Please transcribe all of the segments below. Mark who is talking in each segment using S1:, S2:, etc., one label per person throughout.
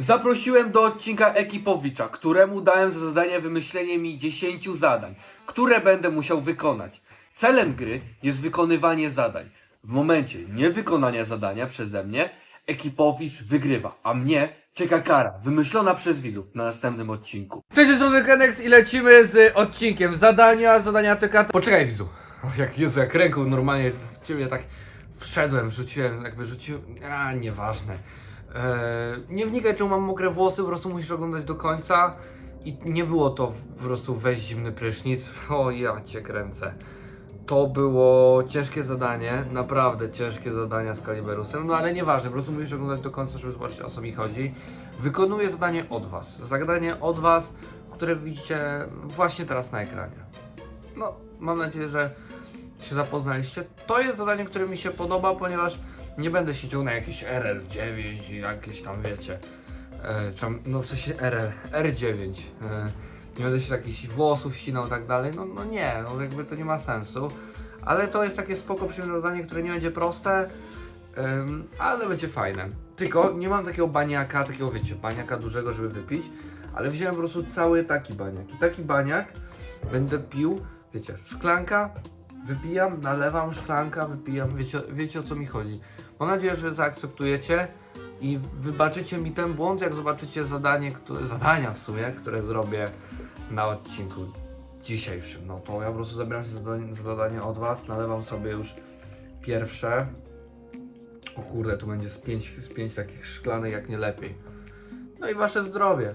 S1: Zaprosiłem do odcinka Ekipowicza, któremu dałem za zadanie wymyślenie mi 10 zadań, które będę musiał wykonać. Celem gry jest wykonywanie zadań. W momencie niewykonania zadania przeze mnie, Ekipowicz wygrywa, a mnie czeka kara, wymyślona przez widzów na następnym odcinku. Cześć, jest Kenex i lecimy z odcinkiem. Zadania, zadania TK. Poczekaj, widzu. Jak Jezu, jak ręką normalnie w ciebie tak wszedłem, wrzuciłem, jakby rzuciłem. A, nieważne. Eee, nie wnikaj, czemu mam mokre włosy, po prostu musisz oglądać do końca. I nie było to po prostu weź zimny prysznic. O, ja cię kręcę. To było ciężkie zadanie, naprawdę ciężkie zadania z Kaliberusem, no ale nieważne, po prostu musisz oglądać do końca, żeby zobaczyć o co mi chodzi. Wykonuję zadanie od Was. Zadanie od Was, które widzicie właśnie teraz na ekranie. No, mam nadzieję, że się zapoznaliście. To jest zadanie, które mi się podoba, ponieważ nie będę siedział na jakiś RL9 i jakieś tam wiecie. E, no w sensie RL, R9. E, nie będę się jakichś włosów ścinał i tak dalej. No, no nie, no jakby to nie ma sensu. Ale to jest takie spoko zadanie, które nie będzie proste, ale będzie fajne. Tylko nie mam takiego baniaka, takiego wiecie, baniaka dużego, żeby wypić, ale wziąłem po prostu cały taki baniak. I taki baniak będę pił, wiecie, szklanka, wypijam, nalewam, szklanka, wypijam, wiecie, wiecie o co mi chodzi. Mam nadzieję, że zaakceptujecie i wybaczycie mi ten błąd, jak zobaczycie zadanie, które, zadania w sumie, które zrobię na odcinku dzisiejszym. No to ja po prostu zabieram się za zadanie, za zadanie od Was, nalewam sobie już pierwsze. O kurde, tu będzie z pięć, z pięć takich szklanek, jak nie lepiej. No i Wasze zdrowie.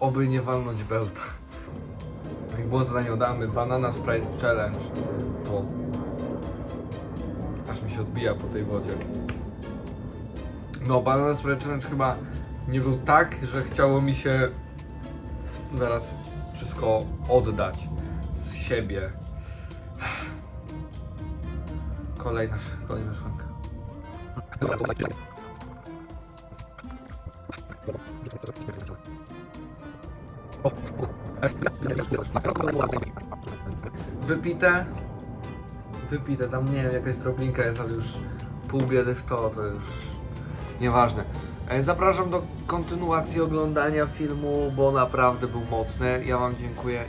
S1: Oby nie walnąć bełta. Jak było zadanie odamy Banana Sprite Challenge, to aż mi się odbija po tej wodzie. No, Banana Sprite Challenge chyba nie był tak, że chciało mi się zaraz wszystko oddać z siebie. Kolejna, kolejna szklanka. Wypite. Wypite, tam nie wiem, jakaś drobninka jest, ale już pół biedy w to, to już nieważne. E, Zapraszam do kontynuacji oglądania filmu, bo naprawdę był mocny. Ja Wam dziękuję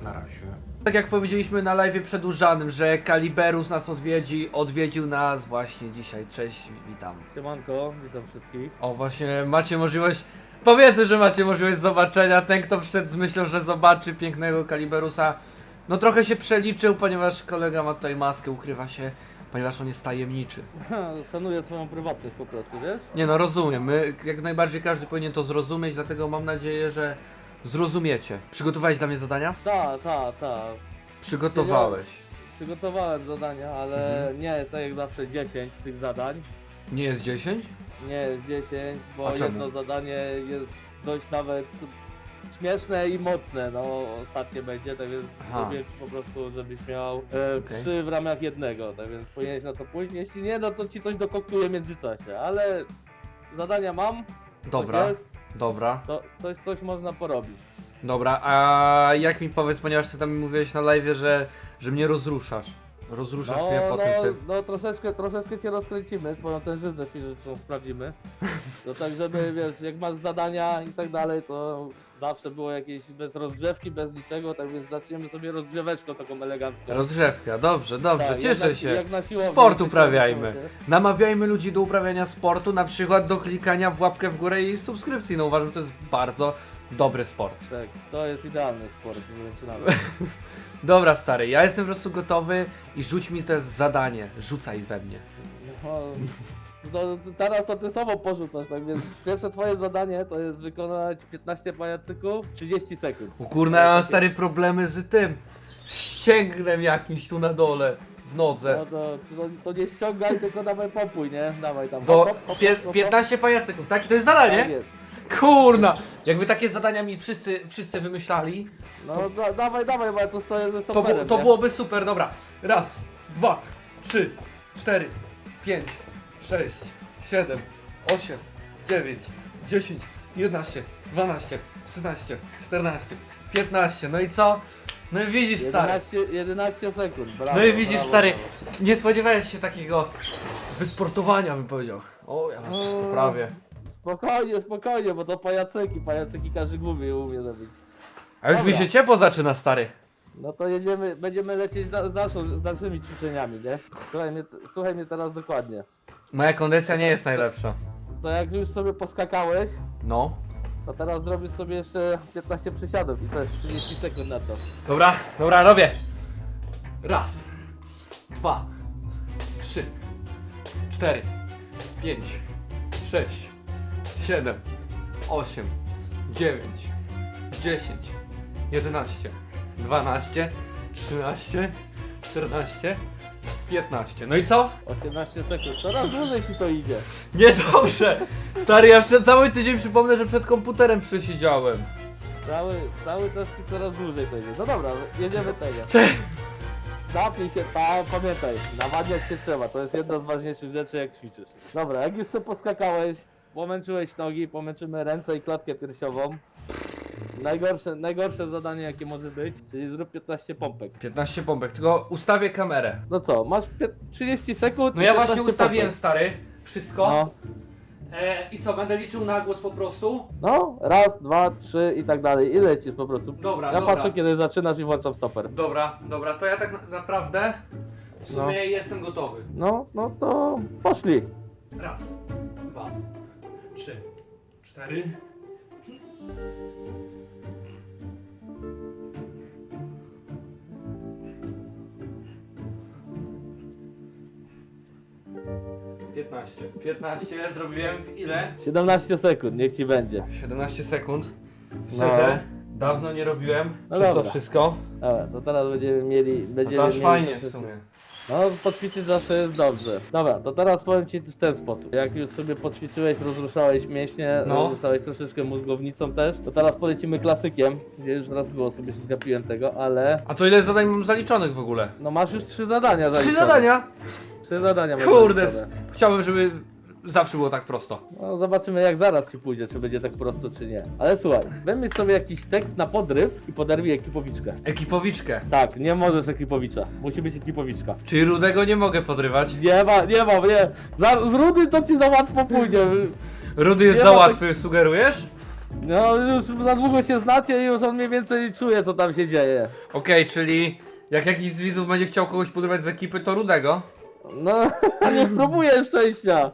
S1: i na razie. Tak jak powiedzieliśmy na live przedłużanym, że Kaliberus nas odwiedzi, odwiedził nas właśnie dzisiaj. Cześć, witam.
S2: Siemanko, witam wszystkich.
S1: O, właśnie macie możliwość. Powiedzmy, że macie możliwość zobaczenia. Ten, kto przyszedł z myślą, że zobaczy pięknego Kaliberusa, no trochę się przeliczył, ponieważ kolega ma tutaj maskę, ukrywa się, ponieważ on jest tajemniczy.
S2: Szanuję swoją prywatność po prostu, wiesz?
S1: Nie no, rozumiem. My, jak najbardziej każdy powinien to zrozumieć, dlatego mam nadzieję, że zrozumiecie. Przygotowałeś dla mnie zadania?
S2: Ta, ta, ta.
S1: Przygotowałeś.
S2: Przygotowałem zadania, ale
S1: Mhm.
S2: nie jest tak jak zawsze 10 tych zadań.
S1: Nie jest 10?
S2: Nie jest 10, bo
S1: czemu?
S2: jedno zadanie jest dość nawet śmieszne i mocne, no ostatnie będzie, tak więc
S1: Aha.
S2: po prostu, żebyś miał e,
S1: Okej.
S2: trzy w ramach jednego, tak więc powinieneś na to pójść, jeśli nie, no to ci coś dokoktuję w międzyczasie, ale zadania mam,
S1: Dobra,
S2: coś jest,
S1: dobra,
S2: to, coś, coś można porobić.
S1: dobra. A jak mi powiedz, ponieważ ty tam mi mówiłeś na live, że, że mnie rozruszasz. Rozruszasz
S2: No,
S1: mnie po
S2: no,
S1: tym tym.
S2: no troszeczkę, troszeczkę cię rozkręcimy, twoją tężyznę fizyczną sprawdzimy. No tak, żeby wiesz, jak masz zadania i tak dalej, to zawsze było jakieś bez rozgrzewki, bez niczego, tak więc zaczniemy sobie rozgrzeweczką taką elegancką.
S1: Rozgrzewka, dobrze, dobrze,
S2: Tak,
S1: cieszę
S2: jak na,
S1: się.
S2: Jak na siłowni,
S1: Sport uprawiajmy. Namawiajmy ludzi do uprawiania sportu, na przykład do klikania w łapkę w górę i subskrypcji. No uważam, że to jest bardzo dobry sport.
S2: Tak, to jest idealny sport, nie wiem czy nawet.
S1: Dobra, stary, ja jestem po prostu gotowy i rzuć mi to zadanie. Rzucaj we mnie.
S2: No, No, teraz to ty sobą porzucasz, tak więc pierwsze twoje zadanie to jest wykonać 15 pajacyków 30 sekund.
S1: O kurna, ja mam stary problemy z tym. Ścięgnem jakimś tu na dole, w
S2: No
S1: nodze.
S2: to, to, to nie ściągaj, tylko dawaj popój, nie? Dawaj tam.
S1: To
S2: hop, hop, hop,
S1: pie,
S2: hop, hop.
S1: 15 pajacyków, tak? To jest
S2: Tak
S1: zadanie?
S2: jest.
S1: Kurna! Jakby takie zadania mi wszyscy, wszyscy wymyślali,
S2: No da, dawaj, dawaj, bo ja tu stoję ze
S1: to,
S2: stoperem,
S1: bu- to
S2: nie?
S1: byłoby super, dobra. Raz, dwa, trzy, cztery, pięć, sześć, siedem, osiem, dziewięć, dziesięć, jedenaście, dwanaście, trzynaście, czternaście, piętnaście. No i co? No i widzisz, stary.
S2: 11, 11 sekund, brawo,
S1: No i widzisz,
S2: brawo,
S1: stary, nie spodziewałeś się takiego wysportowania, bym powiedział. O, ja
S2: O.
S1: prawie.
S2: Spokojnie, spokojnie, bo to pajacyki, pajacyki każdy gubi umie zrobić.
S1: A już mi
S2: Dobra.
S1: się ciepło zaczyna, stary.
S2: No to jedziemy, będziemy lecieć za, za, z dalszymi ćwiczeniami, nie? Słuchaj mnie, słuchaj mnie teraz dokładnie.
S1: Moja kondycja nie jest najlepsza.
S2: To jak już sobie poskakałeś,
S1: No.
S2: to teraz zrobisz sobie jeszcze 15 przysiadów i to jest 30 sekund na to.
S1: Dobra, dobra, robię. Raz, dwa, trzy, cztery, pięć, sześć, siedem, osiem, dziewięć, dziesięć, jedenaście, dwanaście, trzynaście, czternaście, piętnaście. No i co?
S2: 18 sekund, coraz dłużej ci to idzie.
S1: Niedobrze! Stary, ja przez cały tydzień przypomnę, że przed komputerem przesiedziałem.
S2: Cały, cały czas ci coraz dłużej to idzie. No dobra, jedziemy tego.
S1: Cześć!
S2: Napnij się, pa, pamiętaj, nawadniać się trzeba, to jest jedna z ważniejszych rzeczy jak ćwiczysz. Dobra, jak już sobie poskakałeś, pomęczyłeś nogi, pomęczymy ręce i klatkę piersiową. Najgorsze, najgorsze zadanie jakie może być, czyli zrób 15 pompek.
S1: 15 bombek, tylko ustawię kamerę.
S2: No co, masz pie- 30 sekund
S1: No
S2: i
S1: ja
S2: 15
S1: właśnie ustawiłem,
S2: pompek.
S1: stary, wszystko.
S2: No,
S1: E, I co, będę liczył na głos po prostu?
S2: no, raz, dwa, trzy i tak dalej i lecisz po prostu.
S1: Dobra,
S2: ja
S1: dobra.
S2: patrzę kiedy zaczynasz i włączam stoper.
S1: Dobra, dobra, to ja tak na naprawdę w sumie
S2: No.
S1: jestem gotowy.
S2: No, no to poszli.
S1: Raz, dwa, trzy, cztery. Piętnaście. Piętnaście zrobiłem w ile?
S2: 17 sekund, niech ci będzie.
S1: 17 sekund. Szczerze, dawno nie robiłem
S2: No
S1: przez to
S2: dobra.
S1: wszystko.
S2: Dobra, to teraz będziemy mieli.
S1: No
S2: Będziemy
S1: to aż
S2: mieli
S1: fajnie w sumie.
S2: No, poćwiczyć zawsze jest dobrze. Dobra, to teraz powiem ci w ten sposób. Jak już sobie poćwiczyłeś, rozruszałeś mięśnie,
S1: No.
S2: rozruszałeś troszeczkę mózgownicą też, to teraz polecimy klasykiem. Gdzie już raz było, sobie się zgapiłem tego, ale.
S1: A to ile zadań mam zaliczonych w ogóle?
S2: No masz już trzy zadania
S1: Trzy
S2: zaliczone.
S1: zadania?
S2: Trzy zadania masz
S1: Kurde,
S2: zaliczone.
S1: chciałbym, żeby zawsze było tak prosto.
S2: No zobaczymy jak zaraz ci pójdzie, czy będzie tak prosto, czy nie. Ale słuchaj, wymyśl sobie jakiś tekst na podryw i poderwij ekipowiczkę.
S1: Ekipowiczkę.
S2: Tak, nie możesz ekipowicza. Musi być ekipowiczka.
S1: Czyli rudego nie mogę podrywać.
S2: Nie ma, nie ma, nie. Za, z rudy to ci za łatwo pójdzie.
S1: Rudy jest
S2: Nie
S1: za
S2: ma tak-
S1: łatwy, sugerujesz?
S2: No już za długo się znacie i już on mniej więcej czuje co tam się dzieje.
S1: Okej, czyli jak jakiś z widzów będzie chciał kogoś podrywać z ekipy, to rudego.
S2: No, nie próbuję szczęścia.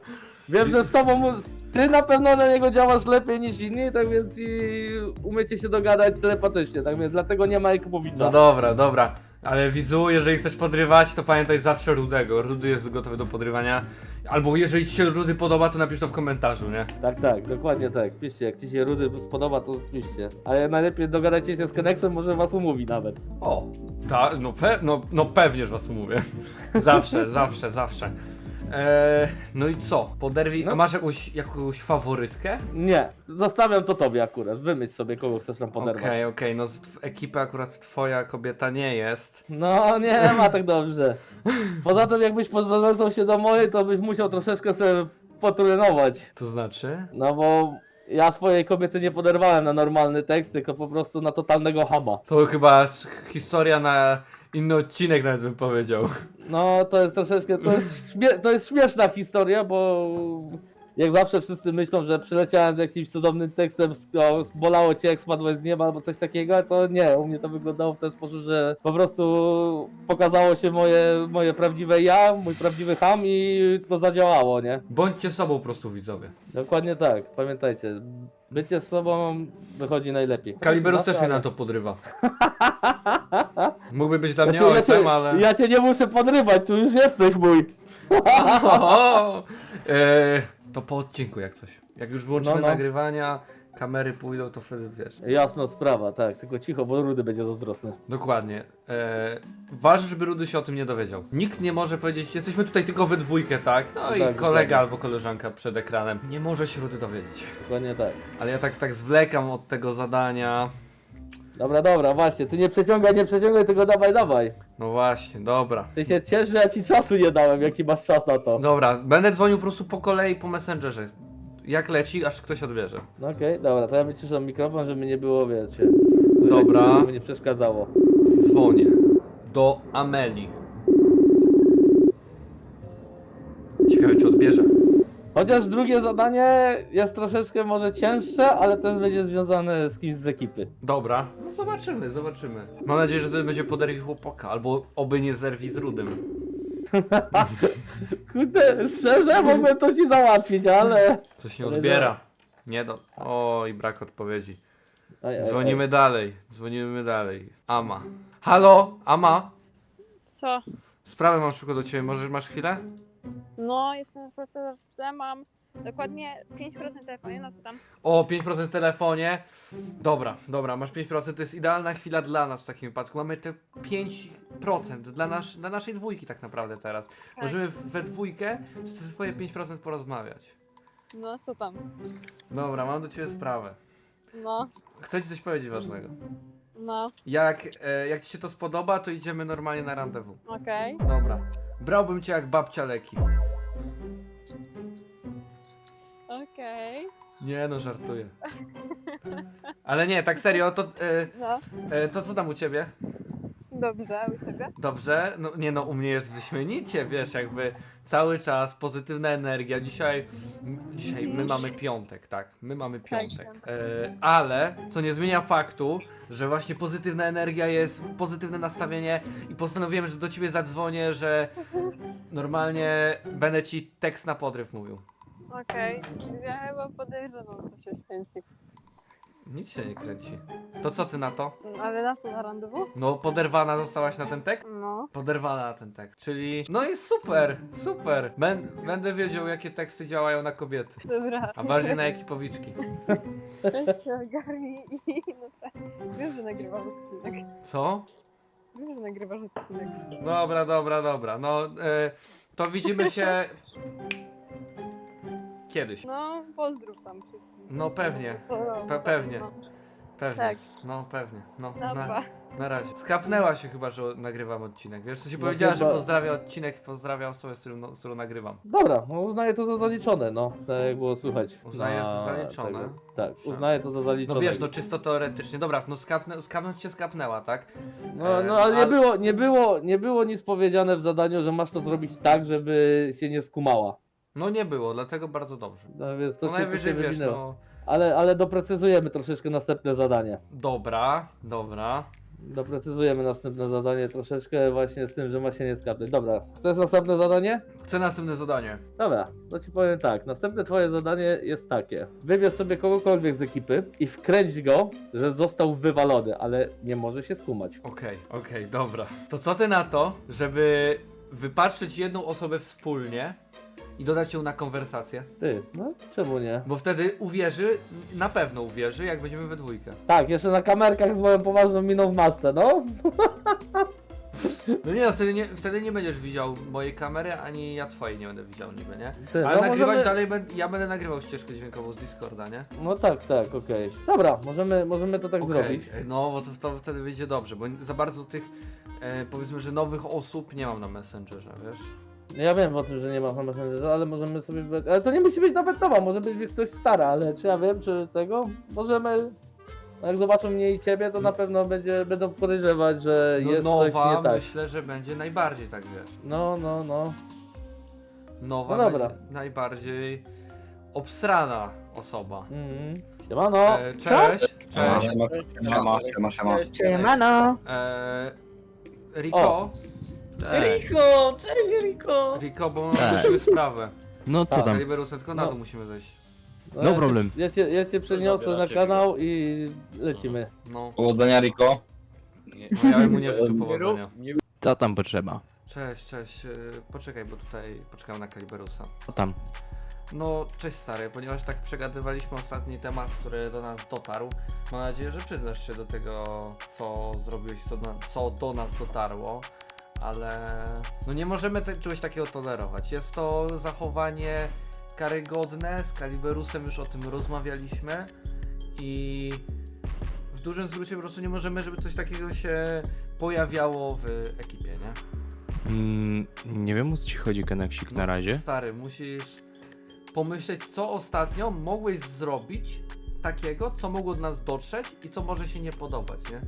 S2: Wiem, że z tobą, ty na pewno na niego działasz lepiej niż inni, tak więc i umiecie się dogadać telepatycznie, tak więc dlatego nie ma ekipowicza.
S1: No dobra, dobra. Ale widzu, jeżeli chcesz podrywać, to pamiętaj zawsze rudego. Rudy jest gotowy do podrywania. Albo jeżeli ci się rudy podoba, to napisz to w komentarzu, nie?
S2: Tak, tak, dokładnie tak. Piszcie, jak ci się Rudy spodoba, to piszcie. Ale najlepiej dogadajcie się z Kenexem, może was umówi nawet.
S1: O, ta, no, pe, no, no pewnie, że was umówię. Zawsze, zawsze, zawsze. Eee, no i co? Poderwij.
S2: No.
S1: A masz jakąś, jakąś faworytkę?
S2: Nie, zostawiam to tobie akurat. Wymyśl sobie, kogo chcesz tam poderwać.
S1: Okej, okej, no z tw- ekipy akurat twoja kobieta nie jest.
S2: No, nie ma tak dobrze. Poza tym, jakbyś pozwalał się do mojej, to byś musiał troszeczkę sobie potrenować.
S1: To znaczy?
S2: No bo ja swojej kobiety nie poderwałem na normalny tekst, tylko po prostu na totalnego haba.
S1: To chyba s- historia na inny odcinek nawet bym powiedział.
S2: No, to jest troszeczkę, to jest, śmie- to jest śmieszna historia, bo jak zawsze wszyscy myślą, że przyleciałem z jakimś cudownym tekstem, o, bolało cię jak spadłeś z nieba albo coś takiego, to nie, u mnie to wyglądało w ten sposób, że po prostu pokazało się moje, moje prawdziwe ja, mój prawdziwy ham i to zadziałało, nie?
S1: Bądźcie sobą po prostu widzowie.
S2: Dokładnie tak, pamiętajcie, bycie z sobą wychodzi najlepiej.
S1: Kaliberus
S2: No,
S1: też mnie na to podrywa. Mógłby być dla
S2: Ja
S1: mnie
S2: cię, ja,
S1: ojcem,
S2: cię,
S1: ale...
S2: ja cię nie muszę podrywać, tu już jesteś mój.
S1: O, e, to po odcinku jak coś. Jak już wyłączymy
S2: No, no.
S1: nagrywania, kamery pójdą, to wtedy wiesz.
S2: Jasna sprawa, tak, tylko cicho, bo Rudy będzie zazdrosny.
S1: Dokładnie. E, ważne, żeby Rudy się o tym nie dowiedział. Nikt nie może powiedzieć, jesteśmy tutaj tylko we dwójkę, tak? No i
S2: Tak,
S1: kolega
S2: dokładnie.
S1: albo koleżanka przed ekranem. Nie może się Rudy dowiedzieć.
S2: Dokładnie tak.
S1: Ale ja tak, tak zwlekam od tego zadania.
S2: Dobra, dobra, właśnie, ty nie przeciągaj, nie przeciągaj, tylko dawaj, dawaj.
S1: No właśnie, dobra.
S2: Ty się ciesz, że ja ci czasu nie dałem, jaki masz czas na to.
S1: Dobra, będę dzwonił po prostu po kolei po Messengerze. Jak leci, aż ktoś odbierze.
S2: No okej, dobra, to ja wyciszam mikrofon, żeby nie było, wiecie.
S1: Dobra.
S2: Żeby nie przeszkadzało.
S1: Dzwonię do Ameli. Ciekawe, czy odbierze.
S2: Chociaż drugie zadanie jest troszeczkę może cięższe, ale też będzie związane z kimś z ekipy.
S1: Dobra. No zobaczymy, zobaczymy. Mam nadzieję, że to będzie poderwi chłopaka, albo oby nie zerwi z Rudym.
S2: Kurde, szczerze mogłem to ci załatwić, ale...
S1: Coś nie odbiera. Nie do... Oj, brak odpowiedzi.
S2: Aj, aj,
S1: Dzwonimy dalej, dzwonimy dalej. Ama. Halo, Ama?
S3: Co?
S1: Sprawę mam szybko do ciebie, może masz chwilę?
S3: No, jestem psem, mam dokładnie 5% telefonie, no co tam?
S1: O, 5% w telefonie. Dobra, dobra, masz 5%, to jest idealna chwila dla nas w takim wypadku. Mamy te 5% dla, nasz, dla naszej dwójki tak naprawdę teraz.
S3: Tak.
S1: Możemy we dwójkę przez te swoje 5% porozmawiać.
S3: No, co tam?
S1: Dobra, mam do ciebie sprawę.
S3: No,
S1: Chcę ci coś powiedzieć ważnego.
S3: no,
S1: Jak, e, jak ci się to spodoba, to idziemy normalnie na randewu.
S3: okej.
S1: Dobra. Brałbym cię jak babcia leki.
S3: Okej.
S1: Nie no, żartuję. Ale nie, tak serio, to, e,
S3: No,
S1: e, to co tam u ciebie?
S3: Dobrze, u ciebie?
S1: Dobrze, no nie no, u mnie jest wyśmienicie, wiesz, jakby cały czas pozytywna energia. Dzisiaj, dzisiaj my mamy piątek, tak, my mamy
S3: Tak,
S1: piątek. E, ale, co nie zmienia faktu, że właśnie pozytywna energia jest, pozytywne nastawienie i postanowiłem, że do ciebie zadzwonię, że normalnie będę ci tekst na podryw mówił.
S3: Okej. Ja chyba podejrzewam, co się święci.
S1: Nic się nie kręci. To co ty na to?
S3: Ale na co, na randewu?
S1: No, poderwana zostałaś na ten tekst?
S3: No,
S1: Poderwana na ten tekst. Czyli. No i super, super. Bę- będę wiedział, jakie teksty działają na kobiety.
S3: dobra.
S1: A bardziej na ekipowiczki.
S3: Weź się ogarnij i no tak. Wiem, że nagrywasz odcinek.
S1: Co?
S3: Wiem, że nagrywasz odcinek.
S1: Dobra, dobra, dobra. No, e, to widzimy się. Kiedyś.
S3: No, pozdrów tam wszystkim.
S1: No pewnie,
S3: To-
S1: pe- pewnie.
S3: No,
S1: pewnie.
S3: Tak.
S1: No pewnie. No,
S3: no
S1: na,
S3: pa.
S1: na razie. Skapnęła się chyba, że nagrywam odcinek. Wiesz, co się
S2: No
S1: powiedziała, że
S2: chyba-
S1: pozdrawia odcinek i pozdrawia osobę, z którą, no, z którą nagrywam.
S2: Dobra, no uznaję to za zaliczone, no, tak jak było słychać.
S1: Uznajesz
S2: na
S1: za zaliczone?
S2: tego. Tak, uznaję to za zaliczone.
S1: No wiesz, no czysto teoretycznie. Dobra, no skapnę, skapnąć cię skapnęła, tak?
S2: No, no ale nie
S1: ale-
S2: było, nie było, nie było nic powiedziane w zadaniu, że masz to zrobić tak, żeby się nie skumała.
S1: No nie było, dlatego bardzo dobrze.
S2: No więc to
S1: No
S2: cię, to
S1: najwyżej
S2: się
S1: wiesz,
S2: wywinęło.
S1: no.
S2: Ale, ale doprecyzujemy troszeczkę następne zadanie.
S1: Dobra, dobra.
S2: Doprecyzujemy następne zadanie troszeczkę właśnie z tym, że ma się nie skapnąć. Dobra, chcesz następne zadanie?
S1: Chcę następne zadanie.
S2: Dobra, to ci powiem tak. Następne twoje zadanie jest takie. Wybierz sobie kogokolwiek z ekipy i wkręć go, że został wywalony, ale nie może się skumać.
S1: Okej, okej, dobra. To co ty na to, żeby wypatrzyć jedną osobę wspólnie i dodać ją na konwersację?
S2: Ty, no czemu nie?
S1: Bo wtedy uwierzy, na pewno uwierzy, jak będziemy we dwójkę.
S2: Tak, jeszcze na kamerkach z moją poważną miną w masce, no.
S1: No nie no, wtedy nie, wtedy nie będziesz widział mojej kamery, ani ja twojej nie będę widział niby, nie?
S2: Ty,
S1: Ale
S2: no
S1: nagrywać
S2: możemy-
S1: dalej, będę, ja będę nagrywał ścieżkę dźwiękową z Discorda, nie?
S2: No tak, tak, okej. Dobra, możemy, możemy to tak
S1: Okej,
S2: zrobić.
S1: No, bo to, to wtedy wyjdzie dobrze, bo za bardzo tych, e, powiedzmy, że nowych osób nie mam na Messengerze, wiesz?
S2: Ja wiem o tym, że nie ma na Messengerze, ale możemy sobie wybrać. Ale to nie musi być nawet nowa, może być ktoś stara, ale czy ja wiem, czy tego? Możemy. Jak zobaczą mnie i ciebie, to na pewno będzie, będą podejrzewać, że
S1: No,
S2: jest coś
S1: nowa,
S2: nie tak.
S1: myślę, że będzie najbardziej tak, wiesz?
S2: No, no, no.
S1: Nowa,
S2: No dobra.
S1: będzie najbardziej obsrana osoba.
S2: Mhm. Siemano!
S1: E, cześć, cześć.
S4: siema, siema, siema, siema.
S5: Siemano.
S1: E, Riko,
S5: Riko, cześć Riko.
S1: Riko, bo mam wróciły sprawę.
S6: No co
S2: Tak.
S6: tam?
S1: Kaliberusem, tylko na
S2: No.
S1: dół musimy zejść.
S2: No,
S6: no
S2: ja
S6: problem.
S2: Cię, ja, cię, ja cię przeniosę na kanał i lecimy.
S1: No,
S4: Powodzenia, Riko.
S1: bo ja bym mu nie życzył powodzenia.
S6: Co tam potrzeba?
S1: Cześć, cześć. Yy, Poczekaj, bo tutaj poczekam na Kaliberusa.
S6: Co tam?
S1: No, cześć stary, ponieważ tak przegadywaliśmy ostatni temat, który do nas dotarł. Mam nadzieję, że przyznasz się do tego, co zrobiłeś, co, na, co do nas dotarło, ale no nie możemy te, czegoś takiego tolerować. Jest to zachowanie karygodne, z Kaliberusem już o tym rozmawialiśmy i w dużym skrócie po prostu nie możemy, żeby coś takiego się pojawiało w ekipie, nie?
S6: Mm, nie wiem o co ci chodzi, Geneksik, na
S1: No,
S6: razie.
S1: Stary, musisz pomyśleć, co ostatnio mogłeś zrobić takiego, co mogło do nas dotrzeć i co może się nie podobać, nie?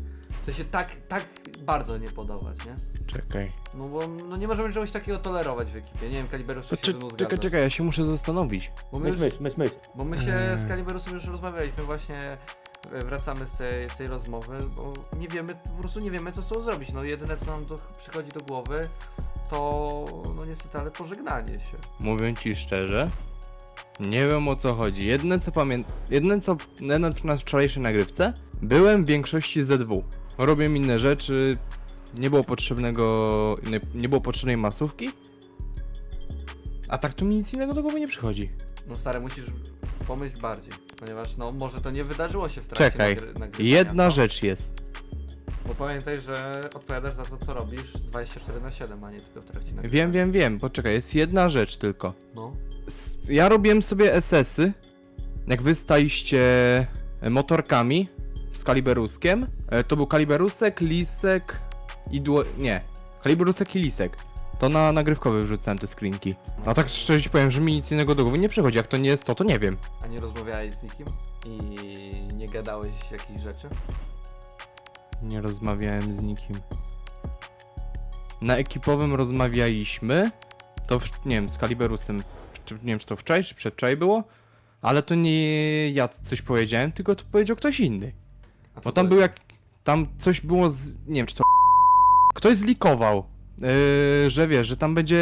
S1: W sensie tak, tak bardzo nie podobać, nie?
S6: Czekaj.
S1: No bo no nie możemy czegoś takiego tolerować w ekipie. Nie wiem, Kaliberus, czy się ze mną
S6: czekaj,
S1: zgadzasz?
S6: czekaj, ja się muszę zastanowić.
S1: Bo my,
S2: Myśl,
S1: już,
S2: myśl, myśl, myśl.
S1: bo my się z
S6: Eee.
S1: Kaliberusem już rozmawialiśmy właśnie e, wracamy z tej, z tej rozmowy, bo nie wiemy, po prostu nie wiemy co z tym zrobić. No jedyne co nam do, przychodzi do głowy to no niestety, ale pożegnanie się.
S6: Mówiąc ci szczerze, nie wiem o co chodzi. Jedne co pamiętam, jedne co na, na wczorajszej nagrywce, byłem w większości ZW. Robię inne rzeczy, nie było potrzebnego, nie, nie było potrzebnej masówki. A tak to mi nic innego do głowy nie przychodzi.
S1: No stary, musisz pomyśl bardziej, ponieważ no może to nie wydarzyło się w trakcie
S6: Czekaj,
S1: nagry- nagrywania,
S6: jedna
S1: co?
S6: rzecz jest.
S1: Bo pamiętaj, że odpowiadasz za to, co robisz 24 na 7, a nie tylko w trakcie nagrywania.
S6: Wiem, wiem, wiem, poczekaj, jest jedna rzecz tylko.
S1: No.
S6: Ja robiłem sobie SS-y, jak wy staliście e, motorkami z Kaliberuskiem. E, To był Kaliberusek, Lisek i dło... nie. Kaliberusek i Lisek. To na nagrywkowy wrzucałem te screenki. A tak szczerze ci powiem, że mi nic innego do głowy nie przychodzi. Jak to nie jest to, to nie wiem.
S1: A nie rozmawiałeś z nikim? I nie gadałeś jakichś rzeczy?
S6: Nie rozmawiałem z nikim. Na ekipowym rozmawialiśmy. To w, nie wiem, z Kaliberusem. Nie wiem, czy to wczoraj, czy przedwczoraj było. Ale to nie ja coś powiedziałem, tylko to powiedział ktoś inny.
S1: A co
S6: Bo tam
S1: to
S6: był jak. Tam coś było z. Nie wiem, czy to. Ktoś zlikował. Yy, że wiesz, że tam będzie.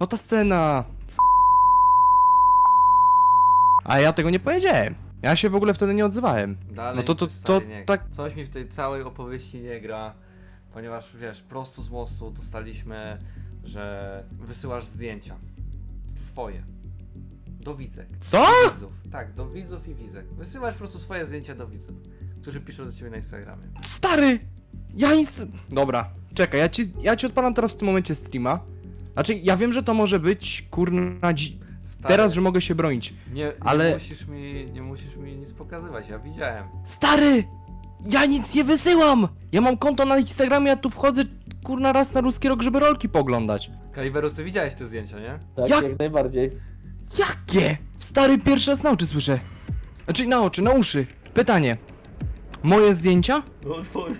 S6: No ta scena. A ja tego nie powiedziałem. Ja się w ogóle wtedy nie odzywałem.
S1: Dalej
S6: no to- to- to
S1: nie gra.
S6: tak-
S1: Coś mi w tej całej opowieści nie gra, ponieważ wiesz, prosto z mostu dostaliśmy, że wysyłasz zdjęcia. Swoje. Do widzek.
S6: Co?
S1: Do widzów. Tak, do widzów i widzek. Wysyłasz po prostu swoje zdjęcia do widzów, którzy piszą do ciebie na Instagramie.
S6: Stary! Ja nic. Dobra, czekaj, ja ci, ja ci odpalam teraz w tym momencie streama. Znaczy, ja wiem, że to może być kurna dzi-
S1: Stary,
S6: teraz, że mogę się bronić.
S1: nie, nie,
S6: ale-
S1: musisz mi, nie musisz mi nic pokazywać, ja widziałem.
S6: Stary! Ja nic nie wysyłam! Ja mam konto na Instagramie, ja tu wchodzę kurna raz na ruski rok, żeby rolki poglądać.
S1: Kaliberus, ty widziałeś te zdjęcia, nie?
S2: Tak,
S6: Jak-
S2: jak najbardziej.
S6: Jakie? Stary, pierwszy raz na oczy słyszę. Znaczy na oczy, na uszy. Pytanie. Moje zdjęcia?
S1: No twoje.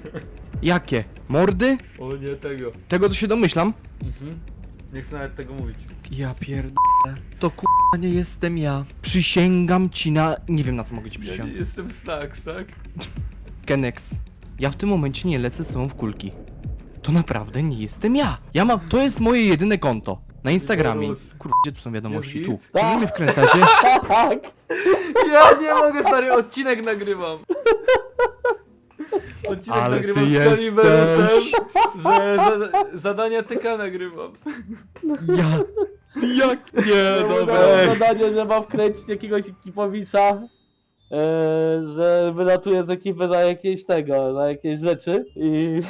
S6: Jakie? Mordy?
S1: O nie tego.
S6: Tego to się domyślam.
S1: Mhm. Nie chcę nawet tego mówić.
S6: Ja pierdolę. To kurwa nie jestem ja. Przysięgam ci na... Nie wiem na co mogę ci przysiąc.
S1: jestem Snacks, tak?
S6: Kenex, ja w tym momencie nie lecę z tobą w kulki. To naprawdę nie jestem ja. Ja mam, to jest moje jedyne konto. Na Instagramie.
S1: Jezus.
S6: Kurwa, gdzie tu są wiadomości?
S1: Jest
S6: Tu. Czy wy mnie wkręcacie?
S2: Tak!
S1: Ja nie mogę, stary, odcinek nagrywam. Odcinek
S6: Ale
S1: nagrywam
S6: ty
S1: z
S6: jesteś.
S1: Kaliberusem, że za, zadania tyka nagrywam.
S6: Ja. Jak nie,
S2: No,
S6: dobra.
S2: dałem zadanie, że mam wkręcić jakiegoś ekipowicza, e, że wylatuje z ekipy za jakieś tego, za jakieś rzeczy i...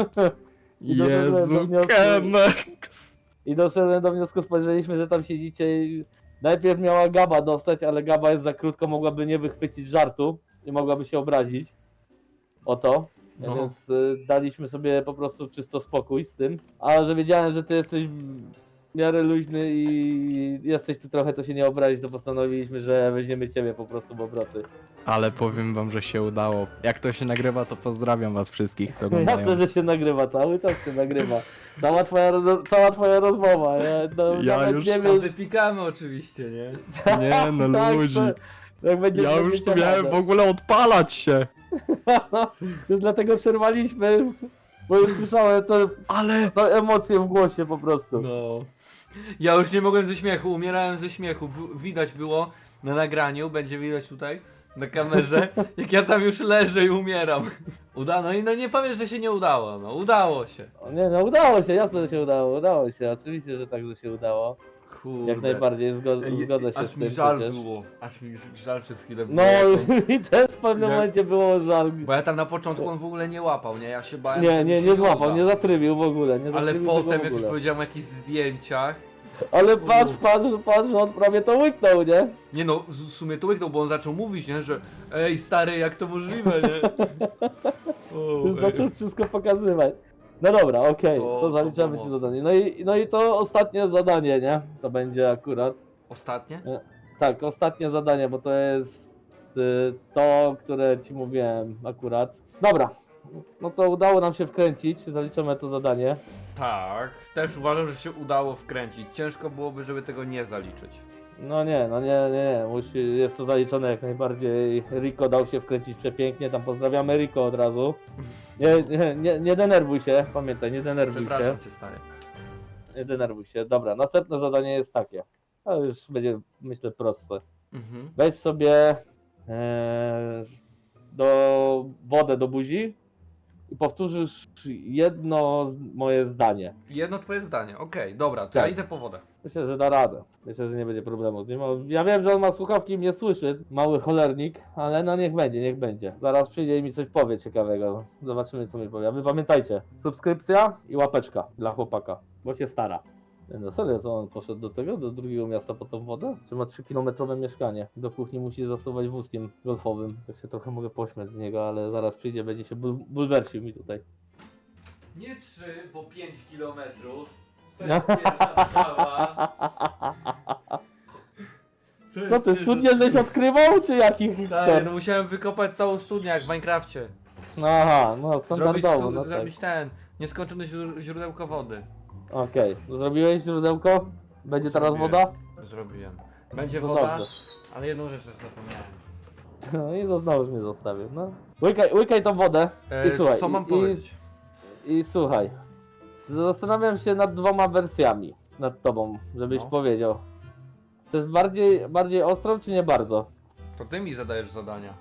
S2: I doszedłem do
S6: Jezu,
S2: wniosku-
S6: Kenex.
S2: I doszedłem do wniosku, spojrzeliśmy, że tam siedzicie i najpierw miała Gaba dostać, ale Gaba jest za krótko, mogłaby nie wychwycić żartu i mogłaby się obrazić o to.
S1: No.
S2: Więc y, daliśmy sobie po prostu czysto spokój z tym. A że wiedziałem, że ty jesteś w miarę luźny i jesteś tu trochę, to się nie obrazić, to postanowiliśmy, że weźmiemy ciebie po prostu w obroty.
S6: Ale powiem wam, że się udało. Jak to się nagrywa, to pozdrawiam was wszystkich, co
S2: Ja
S6: oglądają.
S2: chcę, że się nagrywa, cały czas się nagrywa. Cała twoja, ro- cała twoja rozmowa, nie? No,
S6: Ja
S2: nawet
S6: już
S2: nie
S1: A
S2: wiesz,
S1: wypikamy oczywiście, nie?
S6: Nie, no
S2: tak,
S6: ludzi.
S2: to- Jak będzie
S6: Ja już tu miałem w ogóle odpalać się.
S2: Już dlatego przerwaliśmy, bo już słyszałem to,
S6: Ale...
S2: to emocje w głosie po prostu.
S1: No. Ja już nie mogłem ze śmiechu, umierałem ze śmiechu. Bu- widać było na nagraniu, będzie widać tutaj, na kamerze, jak ja tam już leżę i umieram. Uda, no i no nie powiesz, że się nie udało, no udało się.
S2: O nie, no udało się, jasno, że się udało, udało się, oczywiście, że tak, że się udało.
S1: Kurde.
S2: Jak najbardziej zgo zgodzę się
S1: aż
S2: z
S1: mi
S2: tym
S1: żal
S2: przecież.
S1: było. Aż mi żal przez chwilę
S2: No
S1: było.
S2: i też w pewnym momencie było żal.
S1: Bo ja tam na początku on w ogóle nie łapał, nie? Ja się bałem,
S2: Nie,
S1: że
S2: nie,
S1: mi
S2: nie
S1: się
S2: złapał,
S1: uda.
S2: nie zatrybił w ogóle, nie
S1: Ale
S2: zatrybił
S1: potem,
S2: w
S1: jak już
S2: ogóle.
S1: powiedziałem o jakichś zdjęciach,
S2: Ale patrz, patrz, patrz, on prawie to łyknął, nie?
S1: nie no, w sumie to łyknął, bo on zaczął mówić, nie? Że ej stary, jak to możliwe, nie? O,
S2: Już
S1: ej.
S2: zaczął wszystko pokazywać. No dobra, okej,
S1: To-
S2: to,
S1: to
S2: zaliczamy ci zadanie. No i, no i to ostatnie zadanie, nie? To będzie akurat.
S1: Ostatnie?
S2: Tak, ostatnie zadanie, bo to jest y, to, które ci mówiłem akurat. Dobra, no to udało nam się wkręcić, zaliczamy to zadanie.
S1: Tak, też uważam, że się udało wkręcić. Ciężko byłoby, żeby tego nie zaliczyć.
S2: No nie, no nie, nie, nie, musi, jest to zaliczone jak najbardziej. Rico dał się wkręcić przepięknie, tam pozdrawiamy Rico od razu. Nie, nie, nie, nie denerwuj się, pamiętaj, nie denerwuj się.
S1: Przepraszam cię, stary.
S2: Nie denerwuj się. Dobra, następne zadanie jest takie. To już będzie, myślę, proste.
S1: Mhm.
S2: Weź sobie e, do wodę do buzi i powtórzysz jedno z, moje zdanie.
S1: Jedno twoje zdanie, okej, dobra, to ja
S2: Tak.
S1: idę po wodę.
S2: Myślę, że da radę. Myślę, że nie będzie problemu z nim. Ja wiem, że on ma słuchawki i mnie słyszy, mały cholernik, ale no niech będzie, niech będzie. Zaraz przyjdzie i mi coś powie ciekawego. Zobaczymy, co mi powie. A wy pamiętajcie, subskrypcja i łapeczka dla chłopaka, bo się stara. No serio, co on poszedł do tego, do drugiego miasta po tą wodę? Czy ma 3-kilometrowe mieszkanie? Do kuchni musi zasuwać wózkiem golfowym. Tak się trochę mogę pośmiać z niego, ale zaraz przyjdzie, będzie się bul bulwersił mi tutaj.
S1: Nie 3, bo 5 kilometrów. To
S2: No.
S1: jest pierwsza sprawa. To
S2: Co ty, studnie żeś odkrywał, czy jakich?
S1: Stary, no musiałem wykopać całą studnię jak w Minecrafcie.
S2: No aha, no
S1: Zrobić,
S2: standardowo,
S1: stu,
S2: no tak.
S1: zrobić ten nieskończone źró- źródełko wody.
S2: Okej, zrobiłeś źródełko? Będzie teraz
S1: Zrobiłem.
S2: woda?
S1: Zrobiłem. Będzie
S2: No
S1: woda,
S2: dobrze.
S1: ale jedną rzecz zapomniałem.
S2: No i znowu mnie zostawił, no. Łykaj, łykaj tą wodę
S1: E,
S2: I słuchaj,
S1: co mam
S2: i- i-
S1: powiedzieć?
S2: i słuchaj. Zastanawiam się nad dwoma wersjami. Nad tobą, żebyś
S1: No.
S2: powiedział. Chcesz bardziej, bardziej ostrą, czy nie bardzo?
S1: To ty mi zadajesz zadania.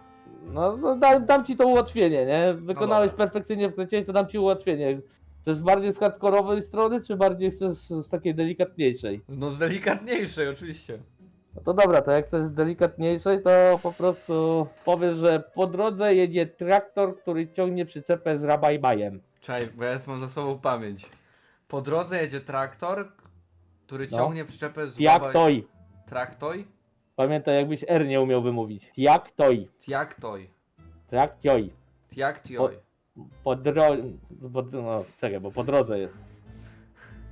S2: No, no dam, dam ci to ułatwienie, nie? Wykonałeś
S1: dobra.
S2: perfekcyjnie wkręciłeś, to dam ci ułatwienie. Chcesz bardziej z hardkorowej strony, czy bardziej chcesz z takiej delikatniejszej?
S1: No z delikatniejszej oczywiście.
S2: No to dobra, to jak chcesz z delikatniejszej, to po prostu powiesz, że po drodze jedzie traktor, który ciągnie przyczepę z rabajbajem.
S1: Czekaj, bo ja mam za sobą pamięć. Po drodze jedzie traktor, który
S2: No.
S1: ciągnie przyczepę z
S2: Jak toj.
S1: Traktoj?
S2: Pamiętaj, jakbyś R nie umiał wymówić. Jak toj.
S1: Tiaktoj.
S2: Traktioj.
S1: Tiaktioj.
S2: Po drodze. No, czekaj, bo po drodze jest.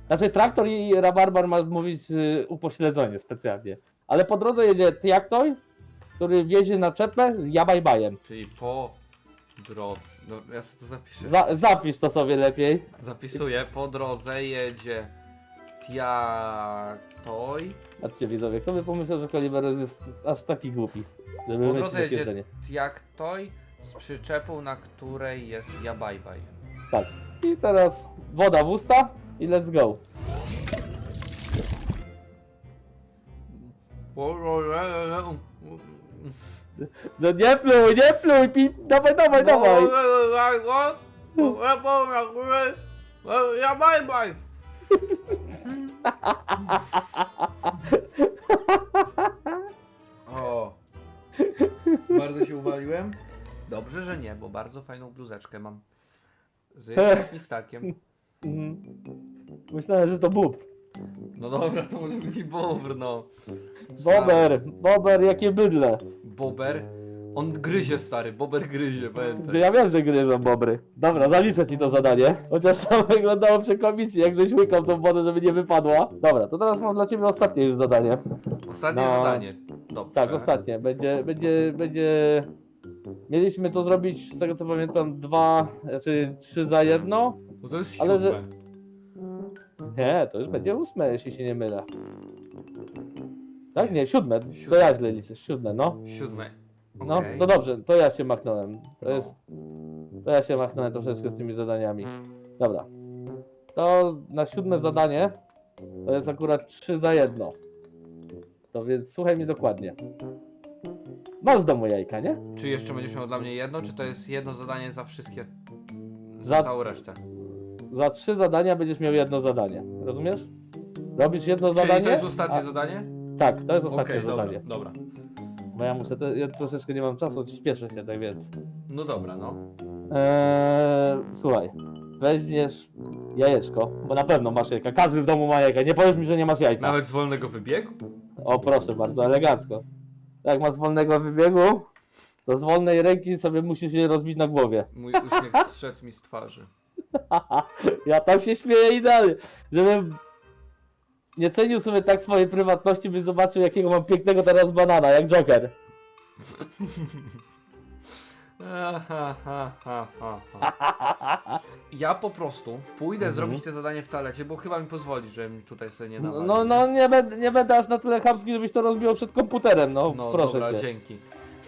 S2: Znaczy, traktor i rabarbar ma mówić y, upośledzenie specjalnie. Ale po drodze jedzie tjaktoj, który wiezie na czepę z jabajbajem.
S1: Czyli po drodze. No, ja sobie to zapiszę.
S2: Za, zapisz to sobie lepiej.
S1: Zapisuję. Po drodze jedzie Tiaktoj.
S2: Patrzcie widzowie, kto by pomyślał, że Kaliberus jest aż taki głupi, żeby
S1: Po
S2: wymyślić
S1: drodze
S2: takie
S1: jedzie
S2: zdanie.
S1: Tiaktoj z przyczepą, na której jest Jabajbaj.
S2: Tak. I teraz woda w usta i let's go. No nie pluj, nie pluj, pi... dawaj, dawaj, dawaj.
S1: Jabajbaj! O, bardzo się uwaliłem? Dobrze, że nie, bo bardzo fajną bluzeczkę mam. Z świstakiem.
S2: Mhm. Myślałem, że to bób.
S1: No dobra, to może być i bobr, no.
S2: Bober, bober, jakie bydle.
S1: Bober? On gryzie, stary, bober gryzie,
S2: To
S1: pamiętaj.
S2: ja wiem, że gryzą bobry. Dobra, zaliczę ci to zadanie. Chociaż to wyglądało przekomicznie, jak żeś łykał tą wodę, żeby nie wypadła. Dobra, to teraz mam dla ciebie ostatnie już zadanie.
S1: Ostatnie
S2: No.
S1: zadanie. Dobrze.
S2: Tak, ostatnie. Będzie, będzie, będzie... Mieliśmy to zrobić, z tego co pamiętam, dwa, znaczy trzy za jedno.
S1: No to jest
S2: Ale
S1: siódme.
S2: że- Nie, to już będzie ósme, jeśli się nie mylę. Tak? Nie, siódme. To
S1: Siódme.
S2: ja źle liczę. Siódme, no.
S1: Siódme.
S2: No,
S1: Okej.
S2: no dobrze, to ja się machnąłem. To
S1: No.
S2: jest... To ja się machnąłem troszeczkę z tymi zadaniami. Dobra. To na siódme zadanie to jest akurat 3 za jedno. To więc słuchaj mnie dokładnie. Masz w domu jajka, nie?
S1: Czy jeszcze będziesz miał dla mnie jedno, czy to jest jedno zadanie za wszystkie, za,
S2: Za-
S1: całą resztę?
S2: Za trzy zadania będziesz miał jedno zadanie. Rozumiesz? Robisz jedno
S1: Czyli
S2: zadanie.
S1: to jest ostatnie
S2: a-
S1: zadanie?
S2: Tak, to jest ostatnie
S1: Okej, dobra,
S2: zadanie.
S1: dobra.
S2: Bo ja muszę, te, ja troszeczkę nie mam czasu, śpieszę się, tak więc.
S1: No dobra, no.
S2: Eee, słuchaj, weźmiesz jajeczko, bo na pewno masz jajka. Każdy w domu ma jajka. Nie powiesz mi, że nie masz jajka.
S1: Nawet z wolnego wybiegu?
S2: O proszę bardzo, elegancko. Jak masz wolnego wybiegu, to z wolnej ręki sobie musisz je rozbić na głowie.
S1: Mój uśmiech zszedł mi z twarzy.
S2: Ja tam się śmieję idealnie. Żebym nie cenił sobie tak swojej prywatności, by zobaczył jakiego mam pięknego teraz banana, jak Joker.
S1: Aha, ha, ha, ha, ha. Ja po prostu pójdę
S2: Mhm.
S1: zrobić te zadanie w toalecie, bo chyba mi pozwoli, że mi tutaj sobie nie
S2: No,
S1: nawali.
S2: no, no nie, będę, nie będę aż na tyle chamski, żebyś to rozbił przed komputerem, no,
S1: No
S2: proszę
S1: dobra,
S2: cię.
S1: dzięki.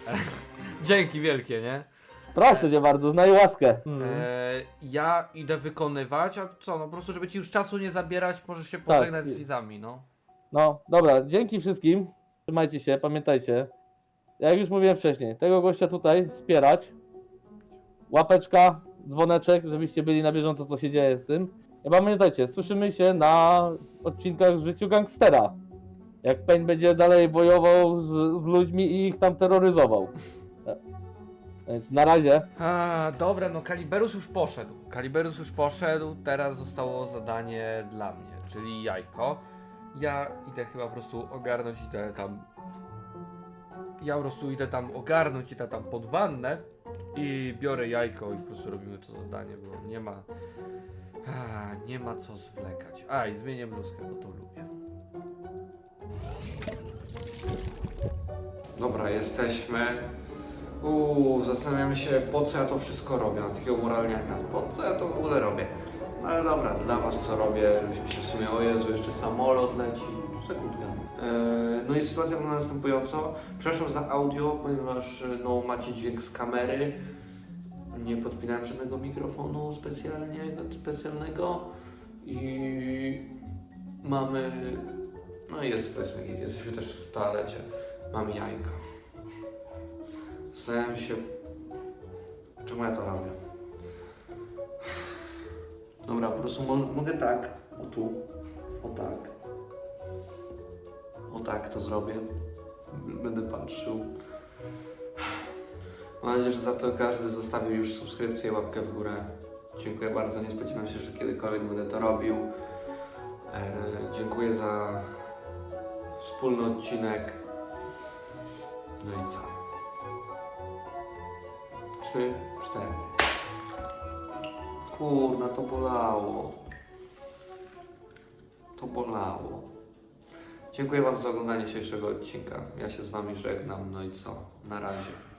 S1: dzięki wielkie, nie?
S2: Proszę cię bardzo, znaj łaskę. Mhm.
S1: E, ja idę wykonywać, a co, no po prostu, żeby ci już czasu nie zabierać, możesz się pożegnać z widzami, no.
S2: No, dobra, dzięki wszystkim. Trzymajcie się, pamiętajcie. Jak już mówiłem wcześniej, tego gościa tutaj wspierać. Łapeczka, dzwoneczek, żebyście byli na bieżąco, co się dzieje z tym. I pamiętajcie, słyszymy się na odcinkach w życiu gangstera. Jak Pain będzie dalej bojował z, z ludźmi i ich tam terroryzował. Więc na razie.
S1: A, dobra, no Kaliberus już poszedł. Kaliberus już poszedł, teraz zostało zadanie dla mnie, czyli jajko. Ja idę chyba po prostu ogarnąć, idę tam. Ja po prostu idę tam ogarnąć, idę tam pod wannę i biorę jajko i po prostu robimy to zadanie, bo nie ma. A, nie ma co zwlekać. A, i zmienię bluzkę, bo to lubię. Dobra, jesteśmy. Uuu, zastanawiamy się, po co ja to wszystko robię, na takiego moralniaka. Po co ja to w ogóle robię? No ale dobra, dla was co robię, żebyśmy się w sumie, o Jezu, jeszcze samolot leci. Sekundkę. Eee, no i sytuacja wygląda następująco. Przepraszam za audio, ponieważ e, no, macie dźwięk z kamery. Nie podpinałem żadnego mikrofonu specjalnie, specjalnego. I mamy... No jest powiedzmy, jesteśmy też w toalecie. Mamy jajko. Zastanawiam się, czemu ja to robię. Dobra, po prostu mo mogę tak, o tu, o tak. O tak to zrobię. Będę patrzył. Mam nadzieję, że za to każdy zostawił już subskrypcję łapkę w górę. Dziękuję bardzo, nie spodziewałem się, że kiedykolwiek będę to robił. E, dziękuję za wspólny odcinek. No i co? Trzy, cztery. Kurna, to bolało. To bolało. Dziękuję Wam za oglądanie dzisiejszego odcinka. Ja się z Wami żegnam. No i co? Na razie.